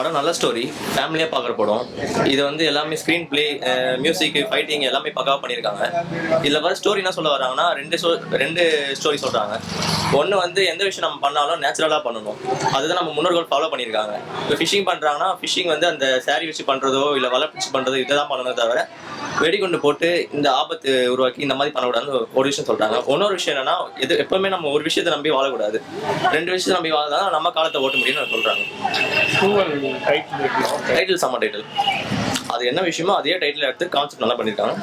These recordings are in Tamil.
படம் நல்ல ஸ்டோரி ஃபேமிலியாக பார்க்குற படம். இது வந்து எல்லாமே ஸ்க்ரீன் ப்ளே மியூசிக் ஃபைட்டிங் எல்லாமே பக்காவாக பண்ணியிருக்காங்க. இதில் வர ஸ்டோரி என்ன சொல்ல வராங்கன்னா ரெண்டு ஸ்டோ ரெண்டு ஸ்டோரி சொல்கிறாங்க ஒன்று வந்து எந்த விஷயம் நம்ம பண்ணாலும் நேச்சுரலாக பண்ணணும். அதுதான் நம்ம முன்னோர்கள் ஃபாலோ பண்ணியிருக்காங்க. இப்போ ஃபிஷிங் பண்ணுறாங்கன்னா ஃபிஷிங் வந்து அந்த சாரி வச்சு பண்ணுறதோ இல்லை வலை பிடிச்சி பண்ணுறதோ இதை தான் பண்ணணும் தவிர வெடிகுண்டு போட்டு இந்த ஆபத்து உருவாக்கி இந்த மாதிரி பண்ணக்கூடாதுன்னு ஒரு விஷயம் சொல்கிறாங்க இன்னொரு விஷயம் என்னன்னா எது எப்பவுமே நம்ம ஒரு விஷயத்தை நம்பி வாழக்கூடாது. ரெண்டு விஷயத்தை நம்பி வாழ்ந்தால் நம்ம காலத்தை ஓட்ட முடியும்னு சொல்கிறாங்க டைட்டில் செம்ம டைட்டில் அது என்ன விஷயமோ அதே டைட்டில் எடுத்து கான்செப்ட் நல்லா பண்ணியிருக்காங்க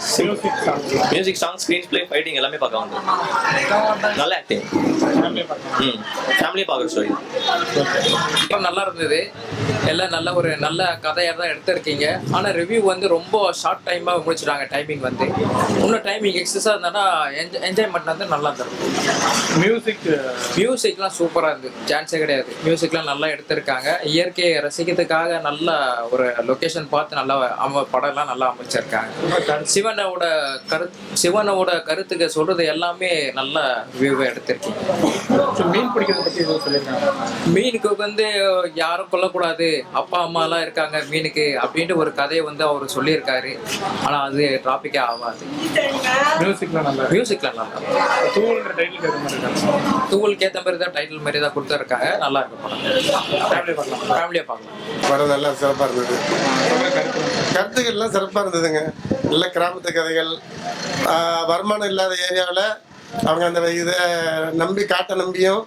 music song screenplay fighting எல்லாமே பார்க்க வந்து நல்ல ஆக்டிங் ம். ஃபேமிலியே பார்க்குற ஸ்டோரி நல்லா இருந்தது. எல்லாம் நல்ல ஒரு நல்ல கதையாக தான் எடுத்திருக்கீங்க. ஆனால் ரிவ்யூ வந்து ரொம்ப ஷார்ட் டைமாக முடிச்சிட்டாங்க டைமிங் வந்து. இன்னும் டைமிங் எக்ஸஸாக இருந்தானா என்ஜாய் என்ஜாய்மெண்ட் வந்து நல்லா இருந்திருக்கும். மியூசிக் மியூசிக்லாம் சூப்பராக இருந்தது. சான்ஸே கிடையாது. மியூசிக்லாம் நல்லா எடுத்திருக்காங்க. இயற்கையை ரசிக்கிறதுக்காக நல்ல ஒரு லொக்கேஷன் பார்த்து நல்லா அம படம்லாம் நல்லா அமைச்சிருக்காங்க. சிவனோட கரு சிவனோட கருத்துக்கு சொல்றது எல்லாமே நல்ல வியூவை எடுத்திருக்கீங்க. மீன் பிடிக்கிறத பற்றி மீனுக்கு வந்து யாரும் கொல்லக்கூடாது. அப்பா அம்மா எல்லாம் இருக்காங்க மீனுக்கு அப்படின்ட்டு ஒரு கதையை வந்து அவர் சொல்லியிருக்காரு. ஆனா அது டாபிக்கே ஆகாது. மியூசிக்லாம் நல்லா மியூசிக்ல நல்லா தூவலுக்கு ஏற்ற மாதிரி தான் டைட்டில் மாதிரி தான் கொடுத்துருக்காங்க. நல்லா இருக்கு படம். பார்க்கலாம். ஃபேமிலியாக பார்க்கலாம். படம் நல்லா சிறப்பாக இருந்தது. கருத்துக்கள்லாம் சிறப்பாக இருந்ததுங்க. நல்ல கிராமத்து கதைகள். வருமானம் இல்லாத ஏரியாவில் அவங்க அந்த இதை நம்பி காட்டை நம்பியும்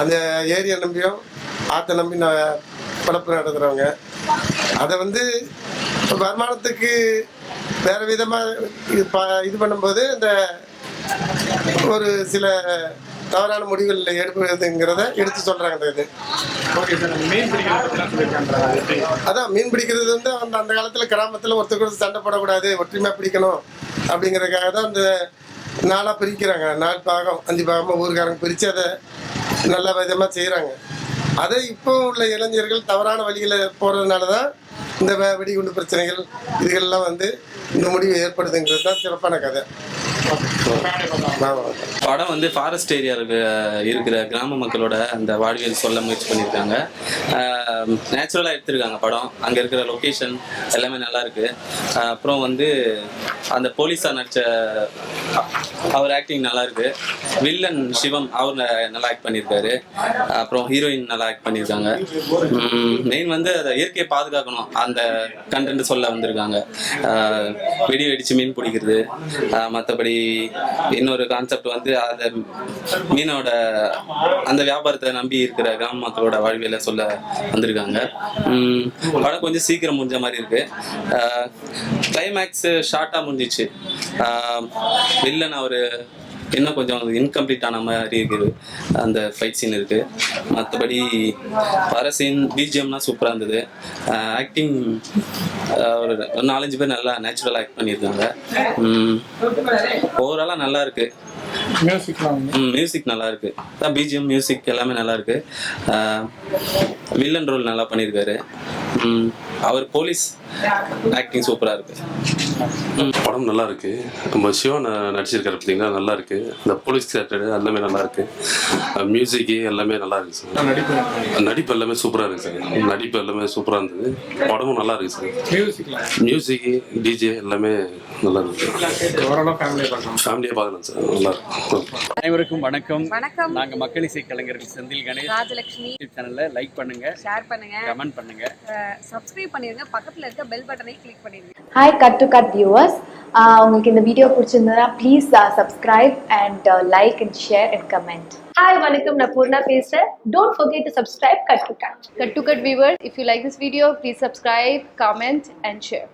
அந்த ஏரியா நம்பியும் ஆற்றை நம்பி பழப்பு நடத்துகிறவங்க அதை வந்து வருமானத்துக்கு வேறு விதமாக இது பண்ணும்போது இந்த ஒரு சில தவறான முடிவுகள் எடுப்பதுங்கிறத எடுத்து சொல்கிறாங்க அந்த இது. அந்த அதான் மீன் பிடிக்கிறது வந்து அந்த அந்த காலத்தில் கிராமத்தில் ஒருத்தர் கூட சண்டை போடக்கூடாது ஒற்றுமையாக பிடிக்கணும் அப்படிங்கிறதுக்காக தான் அந்த நாளாக பிரிக்கிறாங்க. நாலு பாகம் அஞ்சு பாகமாக ஊருக்காரங்க பிரித்து அதை நல்ல விதமாக செய்கிறாங்க அதை இப்போ உள்ள இளைஞர்கள் தவறான வழியில் போகிறதுனால தான் இந்த வெடிகுண்டு பிரச்சனைகள் இதுகள்லாம் வந்து இந்த முடிவு ஏற்படுதுங்கிறது தான் சிறப்பான கதை. படம் வந்து ஃபாரஸ்ட் ஏரியாவுக்கு இருக்கிற கிராம மக்களோட அந்த வாழ்வியல் சொல்ல முயற்சி பண்ணியிருக்காங்க. நேச்சுரலாக எடுத்திருக்காங்க படம். அங்கே இருக்கிற லொக்கேஷன் எல்லாமே நல்லா இருக்கு. அப்புறம் வந்து அந்த போலீஸாக நடித்த அவர் ஆக்டிங் நல்லா இருக்கு. வில்லன் சிவம் அவர் நல்லா ஆக்ட் பண்ணியிருக்காரு. அப்புறம் ஹீரோயின் நல்லா ஆக்ட் பண்ணியிருக்காங்க. மெயின் வந்து அதை இயற்கையை பாதுகாக்கணும். அந்த கண்டென்ட் சொல்ல வந்திருக்காங்க. வெடி வெடிச்சு மீன் பிடிக்கிறது. மற்றபடி இன்னொரு கான்செப்ட் வந்து அந்த மீனோட அந்த வியாபாரத்தை நம்பி இருக்கிற கிராம மக்களோட வாழ்வியல சொல்ல வந்திருக்காங்க. உம் படம் கொஞ்சம் சீக்கிரம் முடிஞ்ச மாதிரி இருக்கு. கிளைமேக்ஸ் ஷார்ட்டாக முடிஞ்சிச்சு. வில்லன் அவர் இன்னும் கொஞ்சம் இன்கம்ப்ளீட் ஆன மாதிரி இருக்குது. அந்த ஃபைட் சீன் இருக்கு. மற்றபடி வர சீன் பிஜிஎம்லாம் சூப்பராக இருந்தது. ஆக்டிங் ஒரு நாலஞ்சு பேர் நல்லா நேச்சுரலாக ஆக்ட் பண்ணியிருக்காங்க. ஓவராலாக நல்லா இருக்கு. மியூசிக்லாம் வந்து? மியூசிக் நல்லா இருக்கு. பிஜிஎம் மியூசிக் எல்லாமே நல்லா இருக்கு. வில்லன் ரோல் நல்லா பண்ணியிருக்காரு. அவர் போலீஸ் ஆக்டிங் சூப்பராக இருக்கு. படம் நல்லா இருக்கு. நம்ம சிவா ந- நடிச்சிருக்காரு பார்த்தீங்கன்னா நல்லா இருக்கு. இந்த போலீஸ் கேரக்டர் எல்லாமே நல்லா இருக்கு. மியூசிக் எல்லாமே நல்லா இருக்கு சார் நடிப்பு நடிப்பு எல்லாமே சூப்பராக இருக்கு சார் நடிப்பு எல்லாமே சூப்பராக இருந்தது. படமும் நல்லா இருக்கு சார் மியூசிக்லாம் மியூசிக் டிஜே எல்லாமே நல்லா இருக்கு. ஓரளவு ஃபேமிலியை பார்க்கலாம் ஃபேமிலியாக பார்க்கலாம் சார் நல்லா இருக்கும் அனைவருக்கும் வணக்கம். வணக்கம். நாங்க மக்கள் இசை கலைஞர்கள் செந்தில் கணேஷ் ராஜலட்சுமி யூடியூப் சேனல்ல லைக் பண்ணுங்க ஷேர் பண்ணுங்க. கமெண்ட் பண்ணுங்க. சப்ஸ்கிரைப் பண்ணிருங்க. பக்கத்துல இருக்க பெல் பட்டனை கிளிக் பண்ணிருங்க. Hi cut to cut viewers உங்களுக்கு இந்த வீடியோ பிடிச்சிருந்ததுன்னா please subscribe and like and share and comment hi வணக்கம். நான் பூர்ணா பேசுறேன். Don't forget to subscribe cut to cut Cut to cut viewers, if you like this video, please subscribe, comment and share.